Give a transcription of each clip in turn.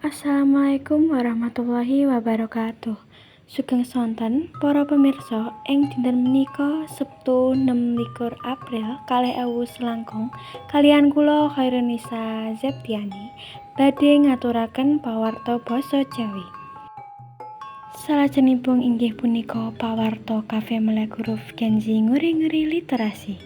Assalamualaikum warahmatullahi wabarakatuh. Sugeng sonten para pemirsa ing dinten menika Sabtu 26 April kalih ewu selangkung kalian kula Khairunisa Zeptiani badhe ngaturaken pawarta basa Jawi. Salajengipun inggih punika pawarta kafe melek huruf Genzi nguri-nguri literasi.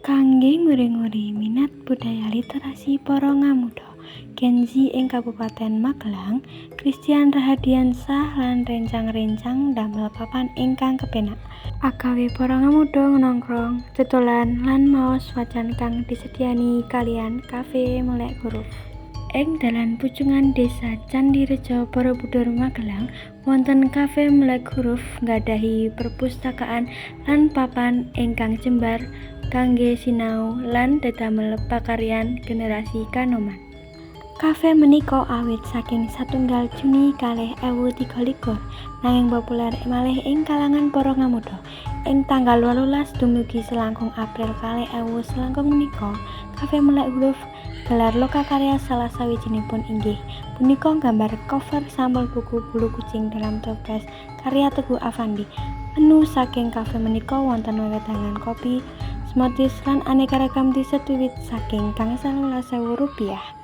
Kangge nguri-nguri minat budaya literasi para ngamuda. Genzi ing Kabupaten Magelang, Christian Rahadiansah lan rencang-rencang damel papan ingkang kepenak. Agawe para ngamuda nongkrong, cetulan lan maos wacan kang disediani kalian kafe melek huruf. Ing dalan pucungan desa Candirejo Borobudur Magelang wonten kafe melek huruf nggadhahi perpustakaan lan papan ingkang jembar kangge sinau lan dedamel pakaryan generasi kanoman. Kafe menika awit saking satunggal Juni kalih ewu tiga likur nanging populer malih ing kalangan para ngamuda. Ing tanggal 18 dumugi selangkung April kalih ewu selangkung menika, Kafe Melek Huruf gelar loka karya salah sawijinipun inggih punika gambar cover sampul buku bulu kucing dalam toples karya Teguh Avandi. Menu saking kafe menika wonten wewedangan kopi, smoothies lan aneka ragam dessert wiwit saking gangsal rupiah.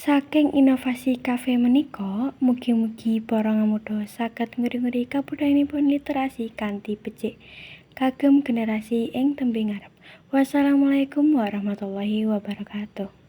Saking inovasi kafe menika, mugi-mugi para ngamuda saged nguri-nguri kabudayanipun literasi kanthi becik kagem generasi ing tembe ngarep. Wassalamualaikum warahmatullahi wabarakatuh.